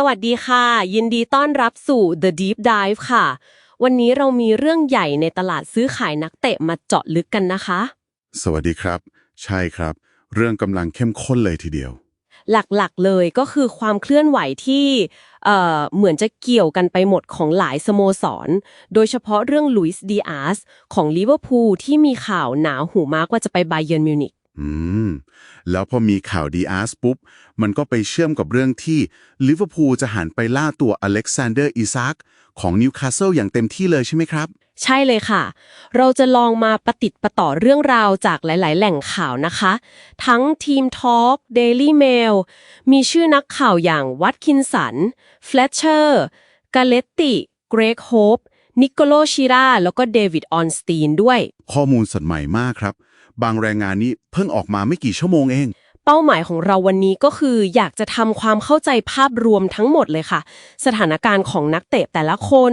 สวัสดีค่ะ ยินดีต้อนรับสู่ The Deep Dive ค่ะ วันนี้เรามีเรื่องใหญ่ในตลาดซื้อขายนักเตะมาเจาะลึกกันนะคะ สวัสดีครับ ใช่ครับ เรื่องกำลังเข้มข้นเลยทีเดียว หลักๆเลยก็คือความเคลื่อนไหวที่เอ่อเหมือนจะเกี่ยวกันไปหมดของหลายสโมสร โดยเฉพาะเรื่องลุยส์ดีอาสของลิเวอร์พูลที่มีข่าวหนาหูมากว่าจะไปไบเย r n นมิวนิก อืม แล้วพอมีข่าวดีอาร์สปุ๊บ มันก็ไปเชื่อมกับเรื่องที่ลิเวอร์พูลจะหันไปล่าตัวอเล็กซานเดอร์อิซากของนิวคาสเซิลอย่างเต็มที่เลยใช่ไหมครับ ใช่เลยค่ะ เราจะลองมาประติดประต่อเรื่องราวจากหลาย ๆ แหล่งข่าวนะคะ ทั้งทีมทอ l ก Daily Mail มีชื่อนักข่าวอย่างวัตคินสันเฟลเชอร์กาเลตติเกรกโฮปนิโคโลชิราแล้วก็เดวิดออนสตีนด้วย ข้อมูลสดใหม่มากครับ บางแรงงานนี้เพิ่งออกมาไม่กี่ชั่วโมงเอง เป้าหมายของเราวันนี้ก็คืออยากจะทำความเข้าใจภาพรวมทั้งหมดเลยค่ะ สถานการณ์ของนักเตะแต่ละคน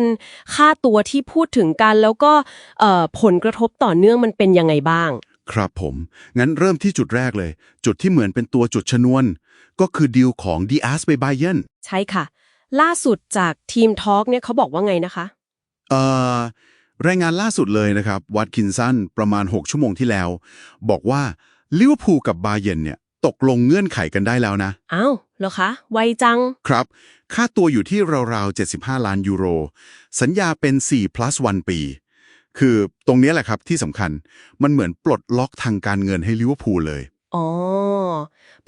ค่าตัวที่พูดถึงกันแล้วก็เอ่อผลกระทบต่อเนื่องมันเป็นยังไงบ้าง ครับผม งั้นเริ่มที่จุดแรกเลย จุดที่เหมือนเป็นตัวจุดชนวน ก็คือดีลของดีอาร์สไปไบเยนใช่ค่ะ ล่าสุดจากทีมทอ l k เนี่ยเขาบอกว่าไงนะคะ เอ่อ รายงานล่าสุดเลยนะครับ วัดคินสันประมาณ 6 ชั่วโมงที่แล้ว บอกว่าลิเวอร์พูลกับบาเยร์นเนี่ยตกลงเงื่อนไขกันได้แล้วนะ อ้าวเหรอคะ ไวจัง ครับ ค่าตัวอยู่ที่ราวๆ 75 ล้านยูโร สัญญาเป็น 4 plus 1 ปี คือตรงเนี้ยแหละครับที่สำคัญ มันเหมือนปลดล็อกทางการเงินให้ลิเวอร์พูลเลย อ๋อ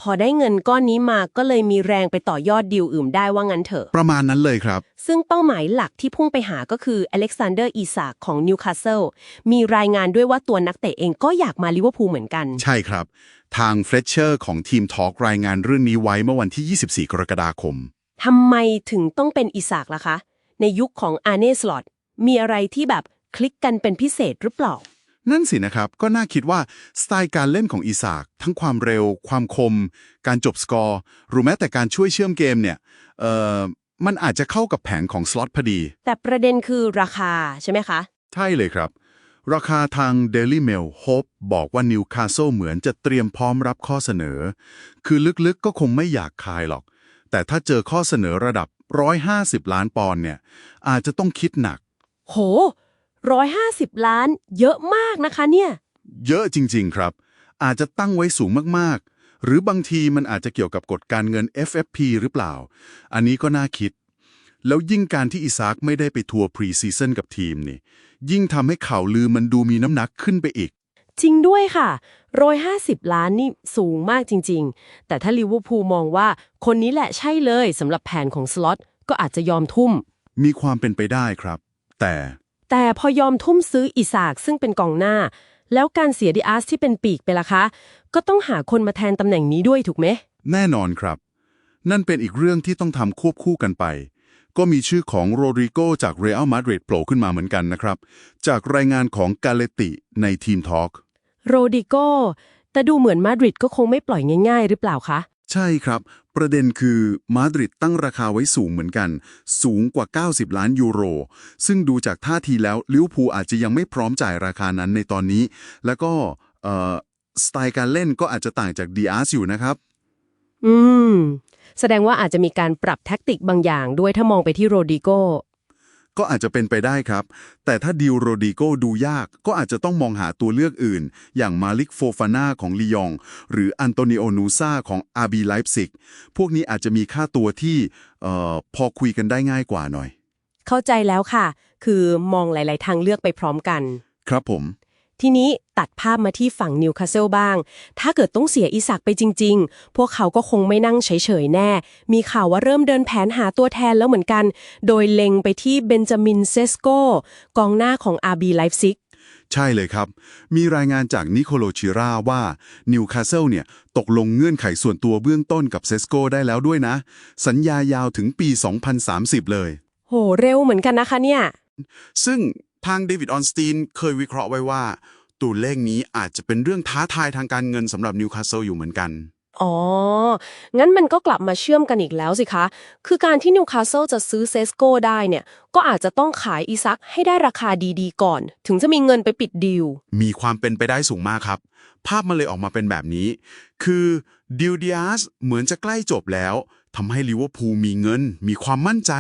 พอได้เงินก้อนนี้มาก็เลยมีแรงไปต่อยอดดีลอื่นได้ว่างั้นเถอะ ประมาณนั้นเลยครับ ซึ่งเป้าหมายหลักที่พุ่งไปหาก็คืออเล็กซานเดอร์อีซากของนิวคาสเซิลมีรายงานด้วยว่าตัวนักเตะเองก็อยากมาลิเวอร์พูลเหมือนกัน ใช่ครับ ทางเฟรชเชอร์ของทีมทอล์กรายงานเรื่องนี้ไว้เมื่อวันที่ 24 กรกฎาคมทำไมถึงต้องเป็นอีซากล่ะคะ ในยุคของอาร์เน่สลอตมีอะไรที่แบบคลิกกันเป็นพิเศษหรือเปล่า นั่นสินะครับ ก็น่าคิดว่าสไตล์การเล่นของอีสาก ทั้งความเร็ว ความคม การจบสกอร์หรือแม้แต่การช่วยเชื่อมเกมเนี่ยเอ่อมันอาจจะเข้ากับแผนของสล็อตพอดี แต่ประเด็นคือราคาใช่ไหมคะ ใช่เลยครับ ราคาทาง Daily Mail Hope บอกว่านิวคาสเซิลเหมือนจะเตรียมพร้อมรับข้อเสนอ คือลึกๆก็คงไม่อยากคายหรอก แต่ถ้าเจอข้อเสนอระดับ 150 ล้านปอนด์เนี่ยอาจจะต้องคิดหนัก โห ร้อยห้าสิบล้าน เยอะมากนะคะเนี่ย เยอะจริง ๆ ครับ อาจจะตั้งไว้สูงมากๆ หรือบางทีมันอาจจะเกี่ยวกับกฎการเงิน FFP หรือเปล่า อันนี้ก็น่าคิด แล้วยิ่งการที่อิซากไม่ได้ไปทัวร์พรีซีซั่นกับทีมนี่ ยิ่งทำให้ข่าวลือมันดูมีน้ำหนักขึ้นไปอีก จริงด้วยค่ะร้อยห้าสิบล้านนี่สูงมากจริง ๆ แต่ถ้าลิเวอร์พูลมองว่าคนนี้แหละใช่เลยสำหรับแผนของสล็อตก็อาจจะยอมทุ่ม มีความเป็นไปได้ครับ แต่ แต่พอยอมทุ่มซื้ออิสากซึ่งเป็นกองหน้า แล้วการเสียดิอาร์สที่เป็นปีกไปล่ะคะ ก็ต้องหาคนมาแทนตำแหน่งนี้ด้วยถูกไหม แน่นอนครับ นั่นเป็นอีกเรื่องที่ต้องทำควบคู่กันไป ก็มีชื่อของโรดริโกจากเรอัลมาดริดโผล่ขึ้นมาเหมือนกันนะครับ จากรายงานของกาเลติในทีมทอล์กโรดิโกแต่ดูเหมือนมาดริดก็คงไม่ปล่อยง่าย ๆ หรือเปล่าคะ ใช่ครับ ประเด็นคือมาดริดตั้งราคาไว้สูงเหมือนกัน สูงกว่า 90 ล้านยูโร ซึ่งดูจากท่าทีแล้วลิเวอร์พูลอาจจะยังไม่พร้อมจ่ายราคานั้นในตอนนี้ แล้วก็สไตล์การเล่นก็อาจจะต่างจากดีอาร์สอยู่นะครับ อืม แสดงว่าอาจจะมีการปรับแท็กติกบางอย่างด้วยถ้ามองไปที่โรดิโก ก็อาจจะเป็นไปได้ครับ แต่ถ้าดิวโรดิโกดูยาก ก็อาจจะต้องมองหาตัวเลือกอื่น อย่างมาลิกโฟฟาน่าของลียง หรืออันโตนิโอนูซาของอาบีไลฟ์ซิก พวกนี้อาจจะมีค่าตัวที่เอ่อพอคุยกันได้ง่ายกว่าหน่อย เข้าใจแล้วค่ะ คือมองหลาย ๆ ทางเลือกไปพร้อมกัน ครับผม ทีนี้ตัดภาพมาที่ฝั่งนิวคาสเซิลบ้าง ถ้าเกิดต้องเสียอิสักไปจริง ๆ พวกเขาก็คงไม่นั่งเฉยๆแน่ มีข่าวว่าเริ่มเดินแผนหาตัวแทนแล้วเหมือนกัน โดยเล็งไปที่เบนจามินเซสโกกองหน้าของ RB Leipzig ใช่เลยครับ มีรายงานจากนิโคโลชิราว่านิวคาสเซิลเนี่ยตกลงเงื่อนไขส่วนตัวเบื้องต้นกับเซสโกได้แล้วด้วยนะ สัญญายาวถึงปี 2030 เลย โห เร็วเหมือนกันนะคะเนี่ย ซึ่ง ทางเดวิดออนสตีนเคยวิเคราะห์ไว้ว่า ตัวเลขนี้อาจจะเป็นเรื่องท้าทายทางการเงินสำหรับนิวคาสเซิลอยู่เหมือนกัน อ๋อ งั้นมันก็กลับมาเชื่อมกันอีกแล้วสิคะ คือการที่นิวคาสเซิลจะซื้อเซสโกได้เนี่ย ก็อาจจะต้องขายอีซักให้ได้ราคาดีๆ ก่อน ถึงจะมีเงินไปปิดดีล มีความเป็นไปได้สูงมากครับ ภาพมันเลยออกมาเป็นแบบนี้ คือดิวดิอาสเหมือนจะใกล้จบแล้วทำให้ลิเวอร์พูลมีเงิน มีความมั่นใจ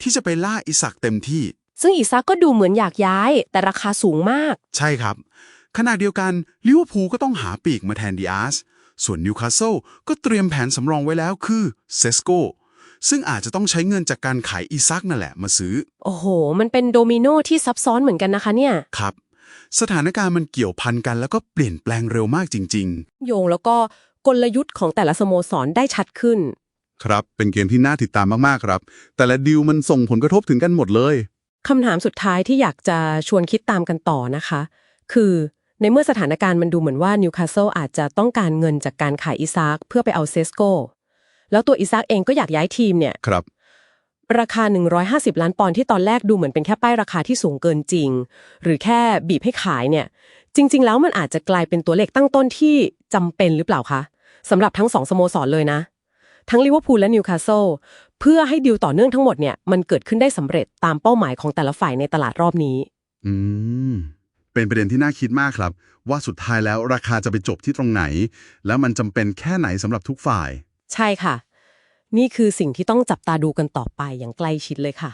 ที่จะไปล่าอิสักเต็มที่ ซึ่งอีซักก็ดูเหมือนอยากย้าย แต่ราคาสูงมาก ใช่ครับ ขณะเดียวกันลิเวอร์พูลก็ต้องหาปีกมาแทนดิอาสส่วนนิวคาสเซิลก็เตรียมแผนสำรองไว้แล้วคือเซสโกซึ่งอาจจะต้องใช้เงินจากการขายอีซักนั่นแหละมาซื้อ โอ้โห มันเป็นโดมิโนที่ซับซ้อนเหมือนกันนะคะเนี่ย ครับ สถานการณ์มันเกี่ยวพันกันแล้วก็เปลี่ยนแปลงเร็วมากจริง โยงแล้วก็กลยุทธ์ของแต่ละสโมสรได้ชัดขึ้น ๆ ครับ เป็นเกมที่น่าติดตามมากๆครับ แต่ละดิวมันส่งผลกระทบถึงกันหมดเลย คำถามสุดท้ายที่อยากจะชวนคิดตามกันต่อนะคะ คือในเมื่อสถานการณ์มันดูเหมือนว่านิวคาสเซิลอาจจะต้องการเงินจากการขายอิซากเพื่อไปเอาเซสโกแล้วตัวอิซากเองก็อยากย้ายทีมเนี่ยครับ ราคา 150 ล้านปอนด์ที่ตอนแรกดูเหมือนเป็นแค่ป้ายราคาที่สูงเกินจริง หรือแค่บีบให้ขายเนี่ย จริง ๆ แล้วมันอาจจะกลายเป็นตัวเลขตั้งต้นที่จำเป็นหรือเปล่าคะสำหรับทั้งสองสโมสรเลยนะ ทั้งลิเวอร์พูลและนิวคาสเซิลเพื่อให้ดีลต่อเนื่องทั้งหมดเนี่ยมันเกิดขึ้นได้สำเร็จตามเป้าหมายของแต่ละฝ่ายในตลาดรอบนี้ อืมเป็นประเด็นที่น่าคิดมากครับ ว่าสุดท้ายแล้วราคาจะไปจบที่ตรงไหน แล้วมันจำเป็นแค่ไหนสำหรับทุกฝ่าย ใช่ค่ะ นี่คือสิ่งที่ต้องจับตาดูกันต่อไปอย่างใกล้ชิดเลยค่ะ